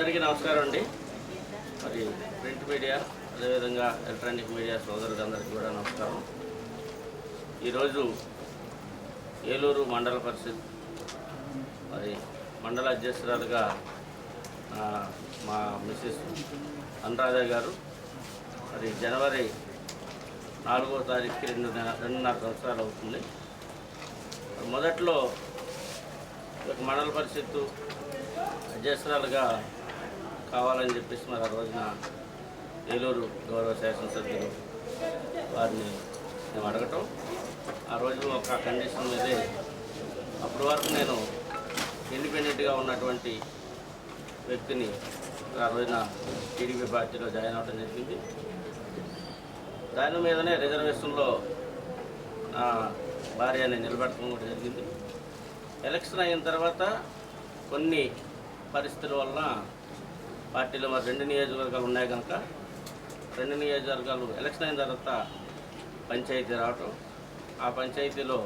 అందరికీ నమస్కారం అండి. మరి ప్రింట్ మీడియా అదేవిధంగా ఎలక్ట్రానిక్ మీడియా సోదరులకు అందరికీ కూడా నమస్కారం. ఈరోజు ఏలూరు మండల పరిషత్ మరి మండల అధ్యక్షురాలుగా మా మిస్సెస్ అనురాధ గారు మరి జనవరి నాలుగో తారీఖుకి రెండు రెండున్నర సంవత్సరాలు అవుతుంది. మొదట్లో ఒక మండల పరిషత్తు అధ్యక్షురాలుగా కావాలని చెప్పేసి మరి ఆ రోజున ఏలూరు గౌరవ శాసనసభ్యులు వారిని మేము అడగటం. ఆ రోజు ఒక కండిషన్ మీదే అప్పటి వరకు నేను ఇండిపెండెంట్గా ఉన్నటువంటి వ్యక్తిని ఆ రోజున టీడీపీ పార్టీలో జాయిన్ అవ్వడం జరిగింది. దాని మీదనే రిజర్వేషన్లో నా భార్యని నిలబెట్టడం కూడా జరిగింది. ఎలక్షన్ అయిన తర్వాత కొన్ని పరిస్థితుల వలన పార్టీలో మరి రెండు నియోజకవర్గాలు ఉన్నాయి కనుక రెండు నియోజకవర్గాలు ఎలక్షన్ అయిన తర్వాత పంచాయతీ రావటం. ఆ పంచాయతీలో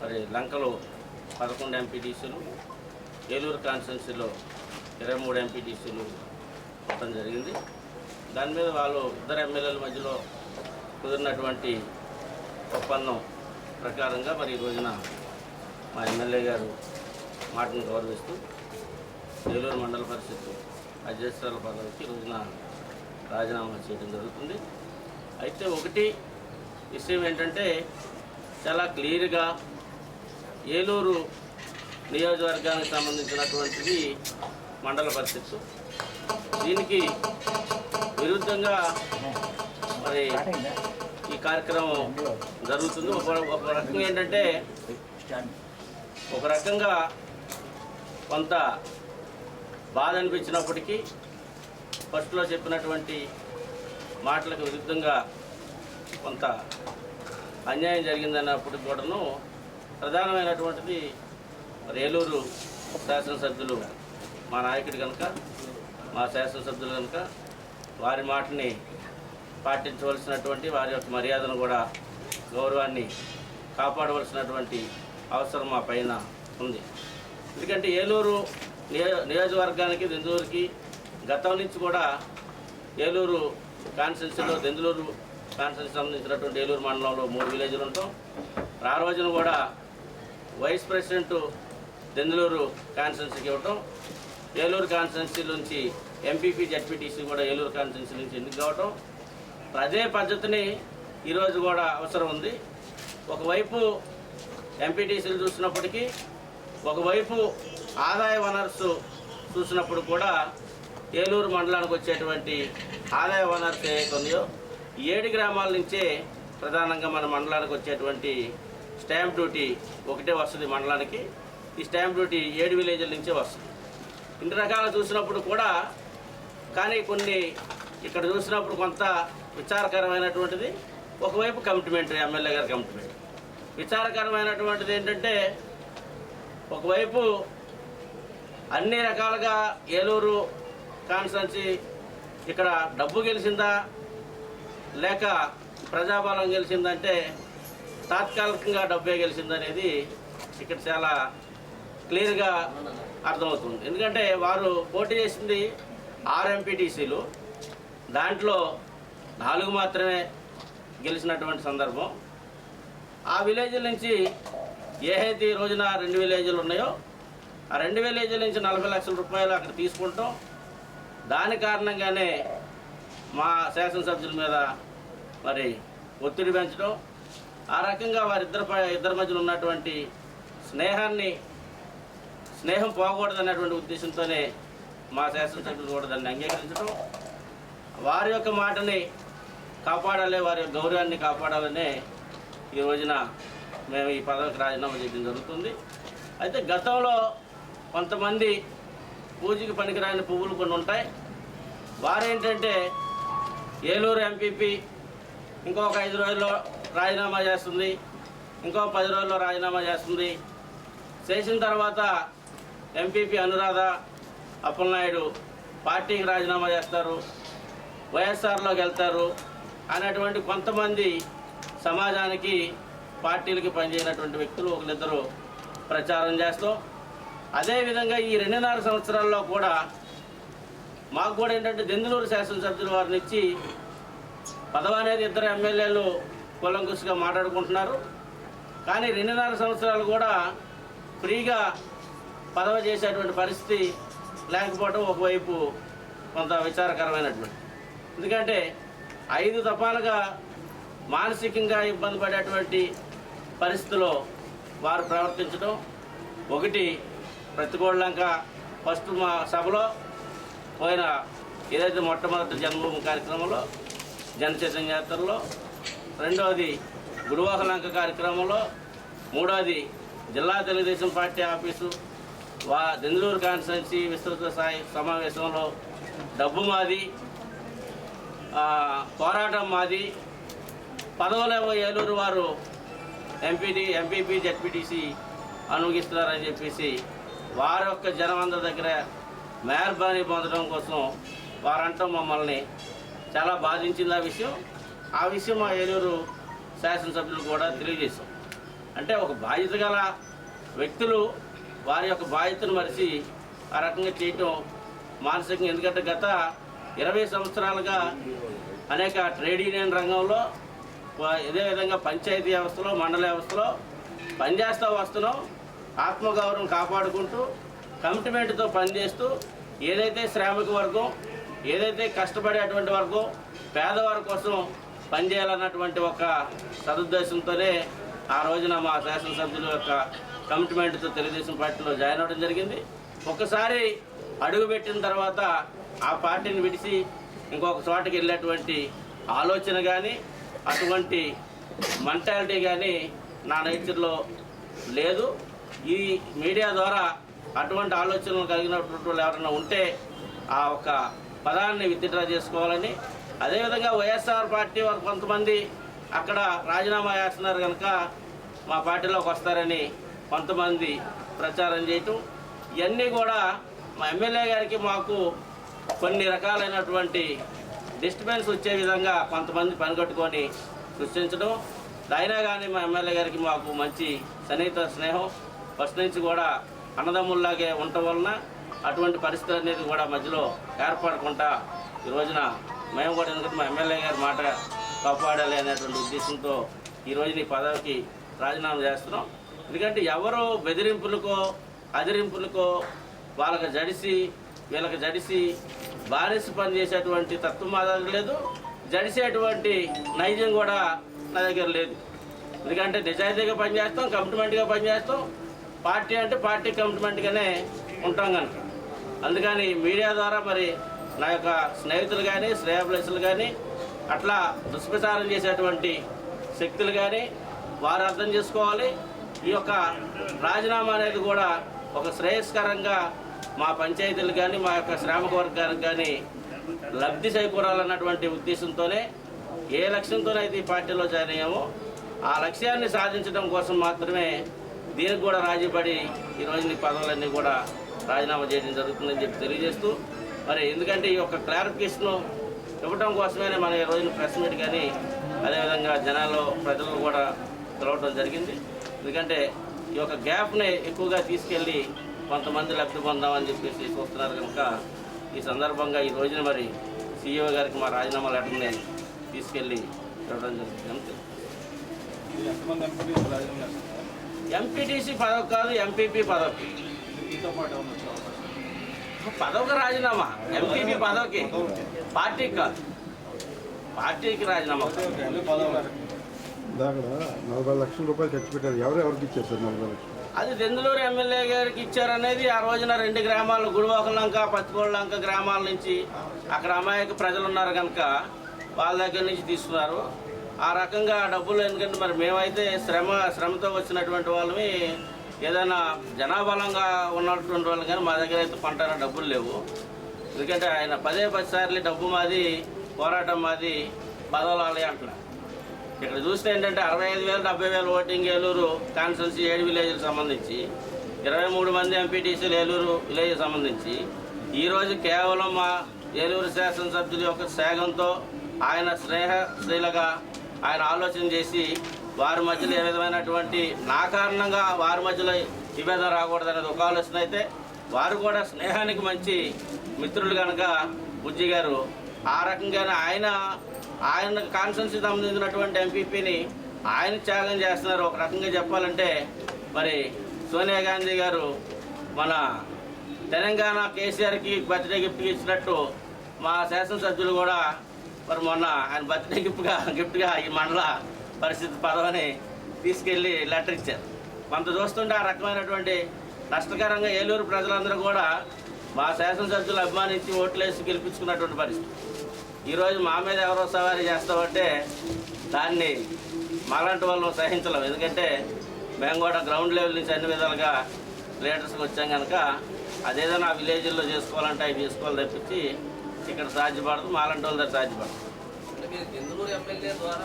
మరి లంకలో పదకొండు ఎంపీటీసీలు ఏలూరు కాన్స్టిట్యున్సీలో ఇరవై మూడు ఎంపీటీసీలు మొత్తం జరిగింది. దాని మీద వాళ్ళు ఇద్దరు ఎమ్మెల్యేల మధ్యలో కుదిరినటువంటి ఒప్పందం ప్రకారంగా మరి ఈ రోజున మా ఎమ్మెల్యే గారు మాటను గౌరవిస్తూ ఏలూరు మండల పరిషత్ అధ్యక్షాల పదవికి రోజున రాజీనామా చేయడం జరుగుతుంది. అయితే ఒకటి విషయం ఏంటంటే చాలా క్లియర్గా ఏలూరు నియోజకవర్గానికి సంబంధించినటువంటిది మండల పరిషత్ దీనికి విరుద్ధంగా మరి ఈ కార్యక్రమం జరుగుతుంది. ఒక ఒక రకంగా ఏంటంటే ఒక రకంగా కొంత బాధ అనిపించినప్పటికీ ఫస్ట్లో చెప్పినటువంటి మాటలకు విరుద్ధంగా కొంత అన్యాయం జరిగిందన్నప్పటికి కూడాను ప్రధానమైనటువంటిది రేలూరు ఏలూరు శాసనసభ్యులు మా నాయకుడు కనుక మా శాసనసభ్యులు కనుక వారి మాటని పాటించవలసినటువంటి వారి యొక్క మర్యాదను కూడా గౌరవాన్ని కాపాడవలసినటువంటి అవసరం మా పైన ఉంది. ఎందుకంటే ఏలూరు నియోజకవర్గానికి దెందులూరుకి గతం నుంచి కూడా ఏలూరు కాన్స్టిట్యూన్సీలో దెందులూరు కాన్స్టిట్యూన్సీ సంబంధించినటువంటి ఏలూరు మండలంలో మూడు విలేజ్లు ఉంటాం. ఆ రోజున కూడా వైస్ ప్రెసిడెంట్ దెందులూరు కాన్స్టిట్యున్సీకి ఇవ్వటం ఏలూరు కాన్స్టిట్యున్సీ నుంచి ఎంపీపీ జడ్పీటీసీ కూడా ఏలూరు కాన్స్టిట్యున్సీ నుంచి ఎన్నిక కావటం? అదే పద్ధతిని ఈరోజు కూడా అవసరం ఉంది. ఒకవైపు ఎంపీటీసీలు చూసినప్పటికీ ఒకవైపు ఆదాయ వనర్స్ చూసినప్పుడు కూడా ఏలూరు మండలానికి వచ్చేటువంటి ఆదాయ వనరుస్ ఏవైతే ఏడు గ్రామాల నుంచే ప్రధానంగా మన మండలానికి వచ్చేటువంటి స్టాంప్ డ్యూటీ ఒకటే వస్తుంది మండలానికి. ఈ స్టాంప్ డ్యూటీ ఏడు విలేజ్ల నుంచే వస్తుంది. ఇన్ని రకాలు చూసినప్పుడు కూడా కానీ కొన్ని ఇక్కడ చూసినప్పుడు కొంత విచారకరమైనటువంటిది. ఒకవైపు కమిట్మెంట్ ఎమ్మెల్యే గారి కమిట్మెంట్. విచారకరమైనటువంటిది ఏంటంటే ఒకవైపు అన్ని రకాలుగా ఏలూరు కాన్స్టన్సీ ఇక్కడ డబ్బు గెలిచిందా? లేక ప్రజాబలం గెలిచిందంటే తాత్కాలికంగా డబ్బే గెలిచిందనేది ఇక్కడ చాలా క్లియర్గా అర్థమవుతుంది. ఎందుకంటే వారు పోటీ చేసింది ఆర్ఎంపీటీసీలు. దాంట్లో నాలుగు మాత్రమే గెలిచినటువంటి సందర్భం. ఆ విలేజ్ల నుంచి ఏదైతే రోజున రెండు విలేజ్లు ఉన్నాయో ఆ రెండు వేల ఏజీల నుంచి నలభై లక్షల రూపాయలు అక్కడ తీసుకుంటాం. దాని కారణంగానే మా శాసనసభ్యుల మీద మరి ఒత్తిడి పెంచడం. ఆ రకంగా వారిద్దరి ఇద్దరి మధ్యన ఉన్నటువంటి స్నేహాన్ని స్నేహం పోకూడదనేటువంటి ఉద్దేశంతోనే మా శాసనసభ్యులు కూడా దాన్ని అంగీకరించడం. వారి యొక్క మాటని కాపాడాలి వారి యొక్క గౌరవాన్ని కాపాడాలనే ఈ రోజున మేము ఈ పదవికి రాజీనామా చేయడం జరుగుతుంది. అయితే గతంలో కొంతమంది పూజకి పనికిరాని పువ్వులు కొన్ని ఉంటాయి. వారేంటంటే ఏలూరు ఎంపీపీ ఇంకొక ఐదు రోజుల్లో రాజీనామా చేస్తుంది ఇంకో పది రోజుల్లో రాజీనామా చేస్తుంది. చేసిన తర్వాత ఎంపీపీ అనురాధ అప్పలనాయుడు పార్టీకి రాజీనామా చేస్తారు వైఎస్ఆర్లోకి వెళ్తారు అనేటువంటి కొంతమంది సమాజానికి పార్టీలకి పనిచేయనటువంటి వ్యక్తులు ఒకరిద్దరు ప్రచారం చేస్తూ అదేవిధంగా ఈ రెండున్నర సంవత్సరాల్లో కూడా మాకు కూడా ఏంటంటే దెందులూరు శాసనసభ్యుల వారిని ఇచ్చి పదవ అనేది ఇద్దరు ఎమ్మెల్యేలు కులంకుశగా మాట్లాడుకుంటున్నారు. కానీ రెండున్నర సంవత్సరాలు కూడా ఫ్రీగా పదవ చేసేటువంటి పరిస్థితి లేకపోవడం ఒకవైపు కొంత విచారకరమైనటువంటి. ఎందుకంటే ఐదు తపాలుగా మానసికంగా ఇబ్బంది పడేటువంటి పరిస్థితిలో వారు ప్రవర్తించడం ఒకటి ప్రతికూలంక ఫస్ట్ మా సభలో పోయిన ఏదైతే మొట్టమొదటి జన్మభూమి కార్యక్రమంలో జనచైతన్య యాత్రలో రెండవది గురువాహలంక కార్యక్రమంలో మూడవది జిల్లా తెలుగుదేశం పార్టీ ఆఫీసు వా దెందులూరు కాన్స్టిట్యున్సీ విస్తృత స్థాయి సమావేశంలో డబ్బు మాది పోరాటం మాది పదవులేమో ఏలూరు వారు ఎంపీటీ ఎంపీపీ జడ్పీటీసీ అనుగిస్తున్నారని చెప్పేసి వారి యొక్క జనమందరి దగ్గర మెహర్బానీ పొందడం కోసం వారంటూ మమ్మల్ని చాలా బాధించింది ఆ విషయం. ఆ విషయం మా ఏలూరు శాసనసభ్యులు కూడా తెలియజేశాం అంటే ఒక బాధ్యత గల వ్యక్తులు వారి యొక్క బాధ్యతను మరిచి ఆ రకంగా చేయటం మానసికంగా. ఎందుకంటే గత ఇరవై సంవత్సరాలుగా అనేక ట్రేడ్ యూనియన్ రంగంలో ఇదే విధంగా పంచాయతీ వ్యవస్థలో మండల వ్యవస్థలో పనిచేస్తూ వస్తున్నాం. ఆత్మగౌరవం కాపాడుకుంటూ కమిట్మెంట్తో పనిచేస్తూ ఏదైతే శ్రామిక వర్గం ఏదైతే కష్టపడేటువంటి వర్గం పేదవారి కోసం పనిచేయాలన్నటువంటి ఒక సదుద్దేశంతోనే ఆ రోజున మా శాసనసభ్యుల యొక్క కమిట్మెంట్తో తెలుగుదేశం పార్టీలో జాయిన్ అవ్వడం జరిగింది. ఒక్కసారి అడుగుపెట్టిన తర్వాత ఆ పార్టీని విడిచి ఇంకొక చోటకి వెళ్ళేటువంటి ఆలోచన కానీ అటువంటి మెంటాలిటీ కానీ నా నేచర్లో లేదు. ఈ మీడియా ద్వారా అటువంటి ఆలోచనలు కలిగినటువంటి వాళ్ళు ఎవరైనా ఉంటే ఆ ఒక పదాన్ని విత్డ్రా చేసుకోవాలని. అదేవిధంగా వైఎస్ఆర్ పార్టీ వారు కొంతమంది అక్కడ రాజీనామా చేస్తున్నారు కనుక మా పార్టీలోకి వస్తారని కొంతమంది ప్రచారం చేయటం. ఇవన్నీ కూడా మా ఎమ్మెల్యే గారికి మాకు కొన్ని రకాలైనటువంటి డిస్టర్బెన్స్ వచ్చే విధంగా కొంతమంది పనిగట్టుకొని సృష్టించడం అయినా కానీ మా ఎమ్మెల్యే గారికి మాకు మంచి సన్నిహిత స్నేహం. ఫస్ట్ నుంచి కూడా అన్నదమ్ముల్లాగే ఉండటం వలన అటువంటి పరిస్థితి అనేది కూడా మధ్యలో ఏర్పడకుండా ఈ రోజున మేము కూడా ఎందుకంటే మా ఎమ్మెల్యే గారి మాట కాపాడాలి అనేటువంటి ఉద్దేశంతో ఈ రోజున ఈ పదవికి రాజీనామా చేస్తున్నాం. ఎందుకంటే ఎవరు బెదిరింపులకో అదిరింపులకో వాళ్ళకి జడిసి వీళ్ళకి జడిసి బానిస పనిచేసేటువంటి తత్వం మా దగ్గర లేదు. జడిసేటువంటి నైజం కూడా నా దగ్గర లేదు. ఎందుకంటే నిజాయితీగా పనిచేస్తాం కమిట్మెంట్గా పనిచేస్తాం. పార్టీ అంటే పార్టీ కమిట్మెంట్గానే ఉంటాం కనుక అందుకని మీడియా ద్వారా మరి నా యొక్క స్నేహితులు కానీ శ్రేయప్లస్లు కానీ అట్లా దుష్ప్రచారం చేసేటువంటి శక్తులు కానీ వారు అర్థం చేసుకోవాలి. ఈ యొక్క రాజీనామా అనేది కూడా ఒక శ్రేయస్కరంగా మా పంచాయతీలు కానీ మా యొక్క శ్రామిక వర్గానికి కానీ లబ్ధి చేకూరాలన్నటువంటి ఉద్దేశంతోనే ఏ లక్ష్యంతోనైతే ఈ పార్టీలో జాయిన్ అయ్యామో ఆ లక్ష్యాన్ని సాధించడం కోసం మాత్రమే దీనికి కూడా రాజీపడి ఈ రోజు ఈ పదవులన్నీ కూడా రాజీనామా చేయడం జరుగుతుందని చెప్పి తెలియజేస్తూ మరి ఎందుకంటే ఈ యొక్క క్లారిఫికేషన్ ఇవ్వటం కోసమే మన ఈ రోజున ప్రెస్ మీట్ కానీ అదేవిధంగా జనాల్లో ప్రజలు కూడా తెలవడం జరిగింది. ఎందుకంటే ఈ యొక్క గ్యాప్ని ఎక్కువగా తీసుకెళ్ళి కొంతమంది లబ్ధి పొందామని చెప్పేసి చూస్తున్నారు కనుక ఈ సందర్భంగా ఈ రోజున మరి సీఈఓ గారికి మా రాజీనామా లెటర్ని తీసుకెళ్ళి ఇవ్వడం జరుగుతుంది ఎంపీటీసీ పదవి కాదు ఎంపీపీ పదవి. పదవికి రాజీనామా? ఎంపీపీ పదవికి? పార్టీకి కాదు. పార్టీకి రాజీనామా. నలభై లక్షల రూపాయలు ఖర్చు పెట్టారు. ఎవరు ఎవరికి ఇచ్చారు సార్ నలభై లక్షలు? అది దెందులూరు ఎమ్మెల్యే గారికి ఇచ్చారనేది ఆ రోజున రెండు గ్రామాలు గుడివాకలంక పచ్చికోళ్ళంక గ్రామాల నుంచి అక్కడ అమాయక ప్రజలు ఉన్నారు కనుక వాళ్ళ దగ్గర నుంచి తీసుకున్నారు. ఆ రకంగా డబ్బులు ఎందుకంటే మరి మేమైతే శ్రమ శ్రమతో వచ్చినటువంటి వాళ్ళని ఏదైనా జనాబలంగా ఉన్నటువంటి వాళ్ళు కానీ మా దగ్గర అయితే పంట డబ్బులు లేవు. ఎందుకంటే ఆయన పదే పది సార్లు డబ్బు మాది పోరాటం మాది బదలాలి అంటున్నారు ఇక్కడ చూస్తే ఏంటంటే అరవై ఐదు వేలు డెబ్బై వేలు ఓటింగ్ ఏలూరు కాన్స్టిట్యున్సీ ఏడు విలేజ్కి సంబంధించి ఇరవై మూడు మంది ఎంపీటీసీలు ఏలూరు విలేజ్ సంబంధించి ఈరోజు కేవలం మా ఏలూరు శాసనసభ్యుల యొక్క సేగంతో ఆయన స్నేహ శ్రీలుగా ఆయన ఆలోచన చేసి వారి మధ్యలో ఏ విధమైనటువంటి నా కారణంగా వారి మధ్యలో విభేదం రాకూడదనేది ఒక ఆలోచన అయితే వారు కూడా స్నేహానికి మంచి మిత్రులు కనుక బుజ్జి గారు ఆ రకంగానే ఆయన ఆయన కాన్స్టెన్సీ సంబంధించినటువంటి ఎంపీపీని ఆయన త్యాగం చేస్తున్నారు. ఒక రకంగా చెప్పాలంటే మరి సోనియా గాంధీ గారు మన తెలంగాణ కేసీఆర్కి బర్త్డే గిఫ్ట్ ఇచ్చినట్టు మా శాసనసభ్యులు కూడా మరి మొన్న ఆయన బర్త్డే గిఫ్ట్గా గిఫ్ట్గా ఈ మండల పరిస్థితి పదవని తీసుకెళ్ళి లెటర్ ఇచ్చారు. కొంత చూస్తుంటే ఆ రకమైనటువంటి నష్టకరంగా ఏలూరు ప్రజలందరూ కూడా మా శాసనసభ్యులు అభిమానించి ఓట్లేసి గెలిపించుకున్నటువంటి పరిస్థితి. ఈరోజు మా మీద ఎవరో సవారీ చేస్తామంటే దాన్ని మాలాంటి వాళ్ళం సహించలేం. ఎందుకంటే మేము కూడా గ్రౌండ్ లెవెల్ నుంచి అన్ని విధాలుగా లీడర్స్కి వచ్చాం కనుక అదేదైనా నా విలేజ్లో చేసుకోవాలంటే అవి చేసుకోవాలి తప్పించి ఇక్కడ సాధ్యపడదు మాలాంటి వాళ్ళ దగ్గర సాధ్యపడదు. అంటే మీరు చంద్రూరు ఎమ్మెల్యే ద్వారా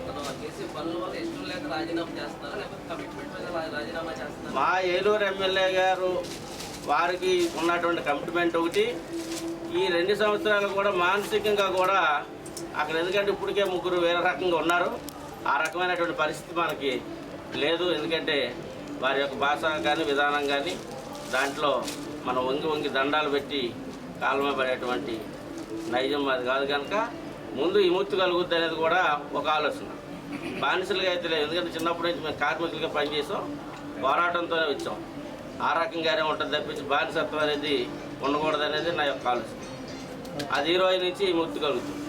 అతను చేసే పనుల వల్ల ఇష్టం లేక రాజీనామా చేస్తారా లేకపోతే కమిట్మెంట్ మీద రా- రాజీనామా చేస్తారా మా ఏలూరు ఎమ్మెల్యే గారు వారికి ఉన్నటువంటి కమిట్మెంట్ ఒకటి ఈ రెండు సంవత్సరాలు కూడా మానసికంగా కూడా అక్కడ ఎందుకంటే ఇప్పటికే ముగ్గురు వేరే రకంగా ఉన్నారు. ఆ రకమైనటువంటి పరిస్థితి మనకి లేదు. ఎందుకంటే వారి యొక్క భాష కానీ విధానం కానీ దాంట్లో మనం వంగి వంగి దండాలు పెట్టి కాలమే పడేటువంటి నైజం అది కాదు కనుక ముందు విముక్తి కలుగుద్ది అనేది కూడా ఒక ఆలోచన. బానిసలుగా అయితే లేదు. ఎందుకంటే చిన్నప్పటి నుంచి మేము కార్మికులుగా పనిచేసాం. పోరాటంతోనే వచ్చాం. ఆ రకంగానే ఉంటుంది తప్పించి బానిసత్వం అనేది ఉండకూడదు అనేది నా యొక్క ఆలోచన. అది ఈ రోజు నుంచి విముక్తి కలుగుతుంది.